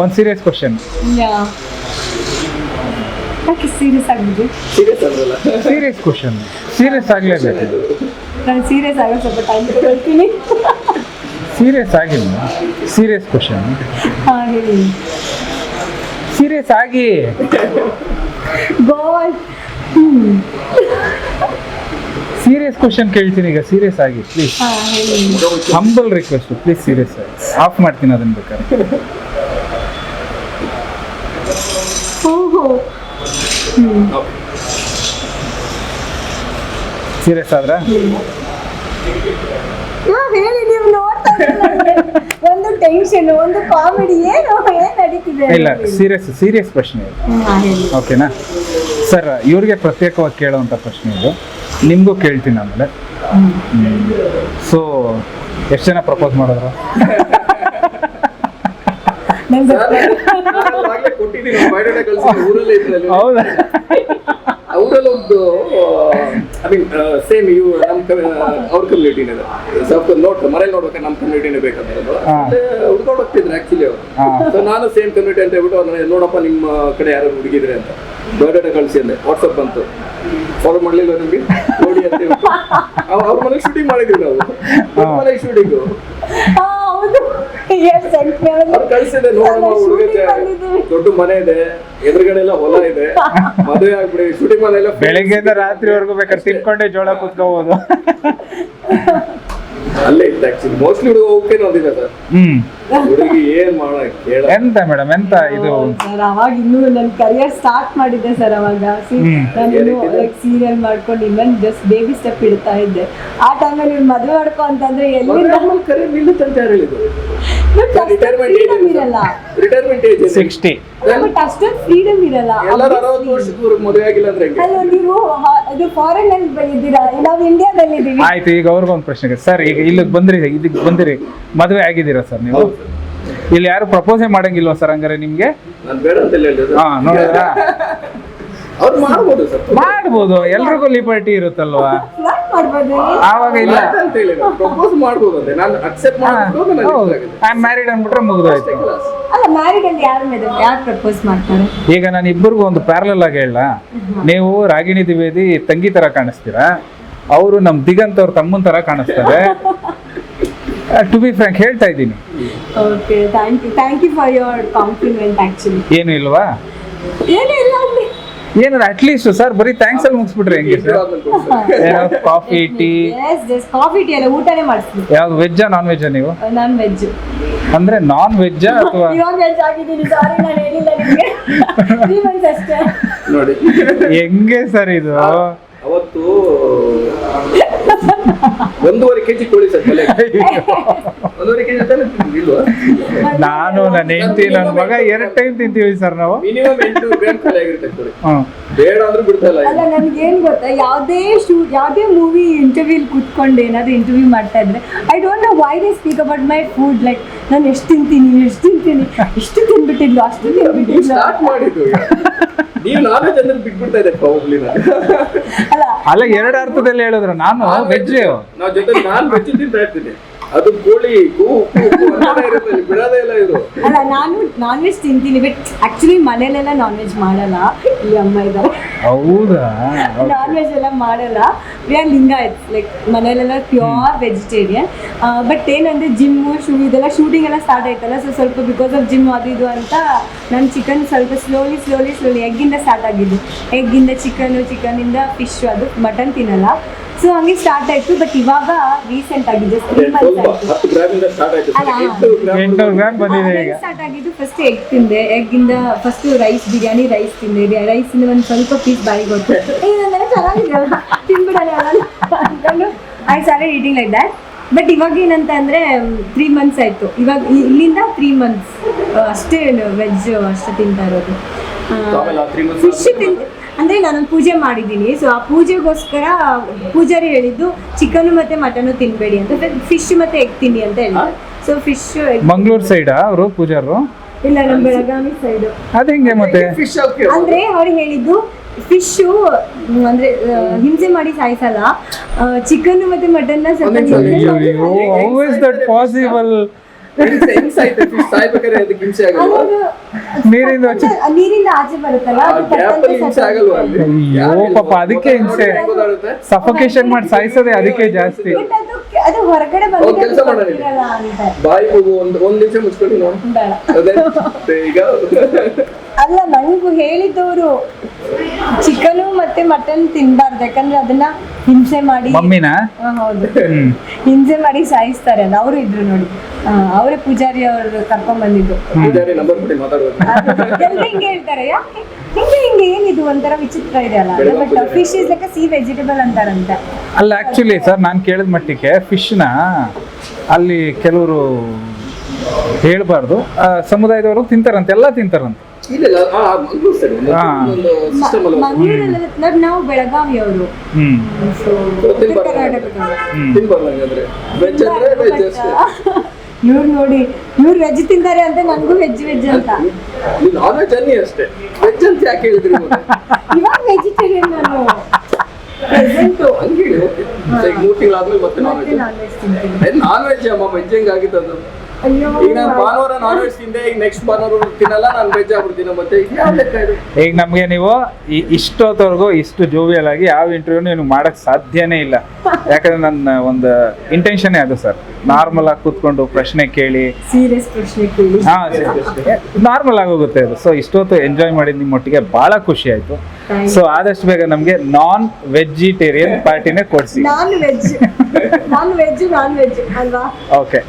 ಒಂದು serious question ಯಾ. ಯಾಕೆ serious ಆಗಿದ್ದು ಸೀರಿಯಸ್ ಸೀರಿಯಸ್ ಕ್ವಶನ್ ಸೀರಿಯಸ್ ಆಗಲೇಬೇಕು ನಾನು ಸೀರಿಯಸ್ ಆಗೋ ಸ್ವಲ್ಪ ಟೈಮ್ ತಗೊಳ್ತೀನಿ ಸೀರಿಯಸ್ ಆಗಿಲ್ಲ. ಸೀರಿಯಸ್ ಕ್ವಶನ್ ಹಾಂ ಹೇಳಿ. ಸೀರಿಯಸ್ ಆಗಿ. ಬಾಯ್ ಸೀರಿಯಸ್ ಕ್ವಶನ್ ಕೇಳ್ತೀನಿ ಈಗ ಸೀರಿಯಸ್ ಆಗಿ please humble request please serious ಆಗಿ. ಆಫ್ ಮಾಡ್ತೀನಿ ಅದನ್ನ ಬೇಕಾದ್ರೆ. ಓಹೋ ಸೀರಿಯಸ್ ಆದ್ರ ಹಾ, ಹೇಳಿ ನೀವು ನೋಡ್ತಾ ಒಂದು ಟೆನ್ಷನ್ ಒಂದು ಕಾಮಿಡಿ ಏನು ಏನ್ ನಡೀತಿದೆ? ಇಲ್ಲ ಸೀರಿಯಸ್ ಸೀರಿಯಸ್ ಪ್ರಶ್ನೆ ಇದು. ಓಕೆನಾ ಸರ್ ಇವ್ರಿಗೆ ಪ್ರತ್ಯೇಕವಾಗಿ ಕೇಳೋವಂಥ ಪ್ರಶ್ನೆ ಇದು. ನಿಮಗೂ ಕೇಳ್ತೀನಿ ಆಮೇಲೆ. ಸೊ ಎಷ್ಟು ಜನ ಪ್ರಪೋಸ್ ಮಾಡಿದ್ರು? ಹೌದಾ? ಅವರಲ್ಲಿ ಒಂದು ಐ ಮೀನ್ ಸೇಮ್ ಇವು ನಮ್ಮ ಅವ್ರ ಕಮ್ಯುನಿಟಿನೇ ಸ್ವಲ್ಪ ನೋಟ್ ಮನೇಲಿ ನೋಡ್ಬೇಕಾದ್ರೆ ನಮ್ಮ ಕಮ್ಯುನಿಟಿನೇ ಬೇಕಂತ. ಹುಡ್ಕೊಂಡು ಹೋಗ್ತಿದ್ರು ಆಕ್ಚುಲಿ ಅವರು. ಸೊ ನಾನು ಸೇಮ್ ಕಮ್ಯುನಿಟಿ ಅಂತ ಹೇಳ್ಬಿಟ್ಟು ಅವ್ರನ್ನ ನೋಡಪ್ಪ ನಿಮ್ಮ ಕಡೆ ಯಾರು ಹುಡುಗಿದ್ರೆ ಅಂತ. ಬಯೋಡೇಟಾ ಕಳಿಸಿ ಅಂದೆ ವಾಟ್ಸಪ್ ಬಂತು. ಫಾಲೋ ಮಾಡ್ಲಿಲ್ಲ ನಿಮ್ಗೆ? ನೋಡಿ ಅಂತ ಅವ್ರ ಮನೆಗೆ ಶೂಟಿಂಗ್ ಮಾಡಿದ್ವಿ ನಾವು. ಮನೆಗೆ ಶೂಟಿಂಗು ಕಳ್ಸಿದೆ ನೋಡಮ್ಮ ದೊಡ್ಡ ಮನೆ ಇದೆ ಎದುರುಗಡೆ ಎಲ್ಲ ಹೊಲ ಇದೆ. ಮದುವೆ ಆಗ್ಬಿಡಿ ಶೂಟಿಂಗ್ ಮನೆ ಎಲ್ಲ ಬೆಳಿಗ್ಗೆಯಿಂದ ರಾತ್ರಿವರೆಗೂ ಬೇಕಾದ್ರೆ ತಿನ್ಕೊಂಡೆ ಜೋಳ ಕುತ್ಕೋಬಹುದು ಅಲ್ಲೇ ಇತ್ತು ಆಕ್ಚುಲಿ ಮೋಸ್ಟ್ಲಿ ಹುಡುಗ ಓಕೆ ನೋಡಿದೆ ಸರ್. ಹ್ಮ್. ಹುಡುಗಿ ಏನ್ ಮಾಡ ಕೇಳ. ಎಂತ ಮೇಡಮ್ ಎಂತ ಇದು? ಸರ್ ಅವಾಗ ಇನ್ನು ನನ್ನ ಕರಿಯರ್ ಸ್ಟಾರ್ಟ್ ಮಾಡಿದ್ದೆ ಸರ್ ಅವಾಗ. ನಾನು ಲೈಕ್ ಸೀರಿಯಲ್ ಮಾಡ್ಕೊಂಡು ಇವನ್ ಜಸ್ಟ್ ಬೇಬಿ ಸ್ಟೆಪ್ ಇಡ್ತಾ ಇದ್ದೆ. ಆ ಟೈಮಲ್ಲಿ ನೀವು ಮದುವೆ ಮಾಡ್ಕೊ ಅಂತಂದ್ರೆ ಎಲ್ಲಿ ಕರಿಯರ್ ನಿಲ್ಲುತ್ತಂತ ಹೇಳಿದ್ರು ಫ್ರೀಡಮ್ ಏಜ್ ಇರಲ್ಲ. ರಿಟೈರ್ಮೆಂಟ್ ಏಜ್ ಸಿಕ್ಸ್ಟಿ ಬಟ್ ಅಷ್ಟೊಂದು ಫ್ರೀಡಮ್ ಇರಲ್ಲ. ಎಲ್ಲರೂ ಅರವತ್ತು ವರ್ಷದವರೆಗೆ ಮದುವೆ ಆಗಿಲ್ಲ ಅಂದ್ರೆ ಹೆಂಗೆ? ಅಲ್ಲ ನೀವು ಹ- ಇದು ಫಾರಿನ್ ಅಲ್ಲಿ ಬೆಳೆದಿರಾ ನಾವು ಇಂಡಿಯಾದಲ್ಲಿ ಇದೀವಿ ಆಯ್ತು ಈಗ ಅವ್ರಿಗೊಂದು ಪ್ರಶ್ನೆ ಸರ್ ಈಗ ಇಲ್ಲಿಗೆ ಬಂದ್ರಿ ಇದಕ್ಕೆ ಬಂದಿರಿ. ಮದುವೆ ಆಗಿದ್ದೀರಾ ಸರ್ ನೀವು? ಹೌದು ಇಲ್ಲಿ ಯಾರು ಪ್ರಪೋಸೇ ಮಾಡಂಗಿಲ್ವಾ ಸರ್ ಹಂಗಾರೆ ನಿಮ್ಗೆ? ನಾನು ಬೇಡ ಅಂತ ಹೇಳಿದ್ರು ಹಾ ನೋಡಿದ್ರಾ? ಅವ್ರು ಮಾಡ್ಬೋದು ಸರ್. ಮಾಡ್ಬೋದು. ಎಲ್ರಿಗೂ ಲಿಬರ್ಟಿ ಇರುತ್ತಲ್ವಾ? ಆವಾಗ ಇಲ್ಲ. ಅಂತ ಹೇಳಿ ಪ್ರಪೋಸ್ ಮಾಡ್ಬೋದು ಅಂತೆ. ನಾನು ಅಕ್ಸೆಪ್ಟ್ ಮಾಡ್ಬಿಟ್ಟು ನನಗೆ ಇಷ್ಟ ಆಗಿದೆ ಐ ಮ್ಯಾರಿಡ್ ಅಂದ್ಬಿಟ್ರೆ ಮುಗಿದೋಯ್ತು. ಅಲ್ಲ ಮ್ಯಾರಿಡ್ ಅಲ್ಲಿ ಯಾರು ಮೇಲೆ ಯಾರು ಪ್ರಪೋಸ್ ಮಾಡ್ತಾರೆ? ಈಗ ನಾನು ಇಬ್ಬರಿಗೂ ಒಂದು ಪ್ಯಾರಲಲ್ ಆಗಿ ಹೇಳ ನೀವು ರಾಗಿಣಿ ದ್ವಿವೇದಿ ತಂಗಿ ತರ ಕಾಣಿಸ್ತೀರಾ? ಅವರು ನಮ್ ದಿಗಂತ ಅವ್ರ ತಮ್ಮನ್ ತರ ಕಾಣಿಸ್ತಾರೆ. ಟು ಬಿ ಫ್ರಾಂಕ್ ಹೇಳ್ತಾ ಇದ್ದೀನಿ. Okay thank you thank you for your compliment actually ಏನು ಇಲ್ವಾ? ಏನೂ ಇಲ್ಲ ಅಲ್ಲಿ ಏನಾರ ಅಟ್ಲೀಸ್ಟ್ ಸರ್ ಬರೀ ಥ್ಯಾಂಕ್ಸ್ ಅಲ್ಲಿ ಮುಗಿಸ್ಬಿಟ್ರೆ ಹೆಂಗೆ sir coffee tea coffee tea ಎಲ್ಲ ಊಟನೇ ಮಾಡಿಸ್ತೀನಿ ಯಾವ್ದು ವೆಜ್ಜಾ ನಾನ್ ವೆಜ್ಜಾ ನೀವು? ನಾನ್ ವೆಜ್ ಅಂದ್ರೆ ನಾನ್ ವೆಜ್ ಅಥವಾ? ಇವಾಗ ವೆಜ್ ಆಗಿದ್ದೀನಿ ಸಾರಿ ನಾನು ಹೇಳಿಲ್ಲ ನಿಮಗೆ. ತ್ರೀ ಮಂತ್ಸ್ ಅಷ್ಟೇ. ನೋಡಿ. ಹೆಂಗೆ ಸರ್ ಇದು? ಅವತ್ತು ಒಂದೂವರೆ ಕೆಜಿ ಕೋಳಿ ಸರ್ ತಲೆ ಒಂದೂವರೆ ಕೆಜಿ ತಾನೆ ಇಲ್ವಾ? ನಾನು ನನ್ನ ಹೆಂಡತಿ ನನ್ನ ಮಗ ಎರಡು ಟೈಮ್ ತಿಂತೀವಿ ಸರ್ ನಾವು. ಮಿನಿಮಮ್ ಎಂಟು ಗ್ರಾಮ್ ಖಾಲಿ ಆಗಿರುತ್ತೆ ಕೋಳಿ. ಬೇಡ ಅಂದ್ರೆ ಬಿಡ್ತಾ ಇಲ್ಲ ಅಲ್ಲ ನನ್ಗೆ ಏನ್ ಗೊತ್ತಾ? ಯಾವುದೇ ಶೂ ಯಾವುದೇ ಮೂವಿ ಇಂಟರ್ವ್ಯೂ ಕೂತ್ಕೊಂಡು ಏನಾದ್ರು ಇಂಟರ್ವ್ಯೂ ಮಾಡ್ತಾ ಇದ್ರೆ I don't know why they speak about my food like ನಾನು ಎಷ್ಟು ತಿಂತೀನಿ ಎಷ್ಟು ತಿಂತೀನಿ ಇಷ್ಟು ತಿನ್ಬಿಟ್ಟಿದ್ಲು ಅಷ್ಟು ತಿನ್ಬಿಟ್ಟಿದ್ಲು. ಸ್ಟಾರ್ಟ್ ಮಾಡಿದ್ದು. ನೀವು ನಾನ್ ವೆಜ್ ಅಂದ್ರೆ ಬಿಟ್ಬಿಡ್ತಾ ಇದೆ ಪ್ರಾಬ್ಲಿ ಅಲ್ಲ ಅಲ್ಲ ಎರಡು ಅರ್ಥದಲ್ಲಿ ಹೇಳಿದ್ರೆ ನಾನು ವೆಜ್ ನಾವು ಜೊತೆ ನಾನ್ ವೆಜ್ ತಿಂತಾ ಇರ್ತೀನಿ. ಅದು ಕೋಳಿ ಬಿಡೋದೇ ಇಲ್ಲ ಇದು. ಅಲ್ಲ ನಾನು ನಾನ್ ವೆಜ್ ತಿಂತೀನಿ ಬಟ್ ಆಕ್ಚುಲಿ ಮನೇಲೆಲ್ಲ ನಾನ್ ವೆಜ್ ಮಾಡಲ್ಲ. ಈ ಅಮ್ಮ ಇದ್ದಾರೆ. ಹೌದಾ? ನಾನ್ ವೆಜ್ ಎಲ್ಲ ಮಾಡಲ್ಲ. ವಿ ಆರ್ ಲಿಂಗಾಯತ್ ಲೈಕ್ ಮನೇಲೆಲ್ಲ ಪ್ಯೂರ್ ವೆಜಿಟೇರಿಯನ್ ಬಟ್ ಏನಂದ್ರೆ ಜಿಮ್ ಶೂ ಇದೆಲ್ಲ ಶೂಟಿಂಗ್ ಎಲ್ಲ ಸ್ಟಾರ್ಟ್ ಆಯ್ತಲ್ಲ ಸೊ ಸ್ವಲ್ಪ ಬಿಕಾಸ್ ಆಫ್ ಜಿಮ್ ಅದು ಇದು ಅಂತ ನಾನು ಚಿಕನ್ ಸ್ವಲ್ಪ ಸ್ಲೋಲಿ ಸ್ಲೋಲಿ ಸ್ಲೋಲಿ ಎಗ್ಗಿಂದ ಸ್ಟಾರ್ಟ್ ಆಗಿದ್ದು. ಚಿಕನ್ ಚಿಕನ್ ಇಂದ ಫಿಶ್ ಅದು ಮಟನ್ ತಿನ್ನಲ್ಲ. ಸೊ ಹಂಗೆ ಸ್ಟಾರ್ಟ್ ಆಯ್ತು ಬಟ್ ಇವಾಗ ರೀಸೆಂಟ್ ಆಗಿ ಜಸ್ಟ್ ತ್ರೀ ಮಂತ್ಸ್ ಸ್ಟಾರ್ಟ್ ಆಗಿದ್ದು ಫಸ್ಟ್ ಎಗ್ ತಿಂದೆ. ಎಗ್ ಇಂದ ಫಸ್ಟ್ ರೈಸ್ ಬಿರಿಯಾನಿ ರೈಸ್ ತಿಂದೆ. ರೈಸ್ ಇಂದ ಒಂದು ಸ್ವಲ್ಪ ಪೀಸ್ ಬಾಯಿ ಗೊತ್ತು. ಚೆನ್ನಾಗಿದೆಯಲ್ಲ. ತಿನ್ಬಿಡಲ್ಲ ಅನ್ಕೊಂಡು I started eating like that but ಇವಾಗ ಏನಂತ ಅಂದ್ರೆ ತ್ರೀ ಮಂತ್ಸ್ ಆಯ್ತು. ಇವಾಗ ಇಲ್ಲಿಂದ ತ್ರೀ ಮಂತ್ಸ್ ಅಷ್ಟೇ ವೆಜ್ ಅಷ್ಟೇ ತಿಂತಾ ಇರೋದು. ಫಿಶ್ ತಿಂತ ಅಂದರೆ ನಾನೊಂದು ಪೂಜೆ ಮಾಡಿದ್ದೀನಿ ಸೊ ಆ ಪೂಜೆಗೋಸ್ಕರ ಪೂಜಾರಿ ಹೇಳಿದ್ದು ಚಿಕನ್ ಮತ್ತೆ ಮಟನ್ ತಿನ್ನಬೇಡಿ ಅಂತ ಫಿಶ್ ಮತ್ತೆ ಎಗ್ ತಿನ್ನಿ ಅಂತ ಹೇಳಿದ್ರು ಸೊ ಫಿಶ್ ಮಂಗಳೂರು ಸೈಡಾ ಅವರು ಪೂಜಾರು ಇಲ್ಲ ನಮ್ಮ ಬೆಳಗಾವಿ ಸೈಡು ಅದು ಹೆಂಗೆ ಮತ್ತೆ ಅಂದ್ರೆ ಅವ್ರು ಹೇಳಿದ್ದು ಫಿಶು ಅಂದ್ರೆ ಹಿಂಸೆ ಮಾಡಿ ಸಾಯಿಸಲ್ಲ ಚಿಕನ್ ಮತ್ತೆ ಮಟನ್ ಸ್ವಲ್ಪ ಇಸ್ ದಟ್ ಪಾಸಿಬಲ್ ನೀರಿಂದ ಬರುತ್ತಲ್ಲ ಪಾಪ ಅದಕ್ಕೆ ಹಿಂಸೆ. ಸಫೋಕೇಶನ್ ಮಾಡಿ ಸಾಯಿಸೋದೆ ಅದಕ್ಕೆ ಜಾಸ್ತಿ. ಅದು ಹೊರಗಡೆ ಬಾಯಿ ಒಂದು ಒಂದು ನಿಮಿಷ ಅಲ್ಲ ನಂಗು ಹೇಳಿದವರು ಚಿಕನು ಮತ್ತೆ ಮಟನ್ ತಿನ್ಬಾರ್ದು. ಯಾಕಂದ್ರೆ ಅದನ್ನ ಹಿಂಸೆ ಮಾಡಿ ಮಮ್ಮಿನ? ಹಾ, ಹೌದು. ಹಿಂಸೆ ಮಾಡಿ ಸಾಯಿಸ್ತಾರೆ ಅಂತ ಅವರು ಇದ್ರು ನೋಡಿ. ಆ, ಅವರೇ ಪೂಜಾರಿ ಅವರು ಕರ್ಕೊಂಡ್ ಬಂದಿದ್ದು ಪೂಜಾರಿ ನಂಬರ್ ಕೊಡಿ ಮಾತಾಡ್ಬೇಕು ಎಲ್ರು ಹಿಂಗೆ ಹೇಳ್ತಾರೆ ಯಾಕೆ? ಹಿಂಗೆ ಹಿಂಗೆ ಏನಿದು ಒಂಥರ ವಿಚಿತ್ರ ಇದೆ ಅಲ್ಲ? But fish is like sea vegetable ಅಂತಾರಂತೆ. ಅಲ್ಲ ಆಕ್ಚುಲಿ ಸರ್ ನಾನು ಕೇಳಿದ ಮಟ್ಟಿಗೆ ಫಿಶ್ನ ಅಲ್ಲಿ ಕೆಲವರು ಹೇಳ್ಬಾರ್ದು. ಆ, ಸಮುದಾಯದವರು ತಿಂತಾರಂತೆ ಎಲ್ಲ ತಿಂತಾರಂತೆ. ಮಂಗಳೂರಲ್ಲಿ ನಾವು ಬೆಳಗಾವಿ ಅವರು ಇವ್ರು ನೋಡಿ ಇವ್ರು ವೆಜ್ ತಿಂತಾರೆ ಅಂತ ನನಗೂ ವೆಜ್ ವೆಜ್ ಅಂತ. ನಾನ್ ವೆಜ್ ಅನ್ನಿ ಅಷ್ಟೇ. ವೆಜ್ ಅಂತ ಯಾಕೆ ಹೇಳಿದ್ರಿ? ಇವಾಗ ವೆಜಿಟೇರಿಯನ್ ನಾನು. ಹಂಗೆ ಮೂರು ತಿಂಗಳಾದ್ಮೇಲೆ ಮತ್ತೆ ನಾನ್ ವೆಜ್ ನಾನ್ ಅಮ್ಮ? ವೆಜ್ ಹೆಂಗ್ ಆಗಿತ್ತು ಅದು? ಈಗ ನಾನು ಭಾನುವಾರ ನಾನ್ ವೆಜ್ ತಿಂದೆ ಈಗ ನೆಕ್ಸ್ಟ್ ಭಾನುವಾರ ತಿನ್ನಲ್ಲ ನಾನು ವೆಜ್ ಆಗ್ಬಿಡ್ತೀನಿ ಮತ್ತೆ. ಈಗ ಯಾವ ಲೆಕ್ಕ ಇದು? ಈಗ ನಮಗೆ ನೀವು ಈ ಇಷ್ಟೊತ್ತವರೆಗೂ ಇಷ್ಟು ಜೋವಿಯಲ್ ಆಗಿ ಯಾವ ಇಂಟರ್ವ್ಯೂ ನೀವು ಮಾಡಕ್ ಸಾಧ್ಯನೇ ಇಲ್ಲ. ಯಾಕಂದ್ರೆ ನನ್ನ ಒಂದು ಇಂಟೆನ್ಷನ್ನೇ ಅದು ಸರ್. ನಾರ್ಮಲ್ ಆಗಿ ಕೂತ್ಕೊಂಡು ಪ್ರಶ್ನೆ ಕೇಳಿ. ಸೀರಿಯಸ್ ಪ್ರಶ್ನೆ ಕೇಳಿ. ಹಾ ನಾರ್ಮಲ್ ಆಗೋಗುತ್ತೆ ಅದು. ಸೊ ಇಷ್ಟೊತ್ತು ಎಂಜಾಯ್ ಮಾಡಿದ್ ನಿಮ್ಮೊಟ್ಟಿಗೆ ಬಹಳ ಖುಷಿ ಆಯ್ತು. ಸೊ ಆದಷ್ಟು ಬೇಗ ನಮಗೆ ನಾನ್ ವೆಜಿಟೇರಿಯನ್ ಪಾರ್ಟಿನೇ ಕೊಡಿಸಿ. Non veg non veg non veg ಅಲ್ವಾ? ಓಕೆ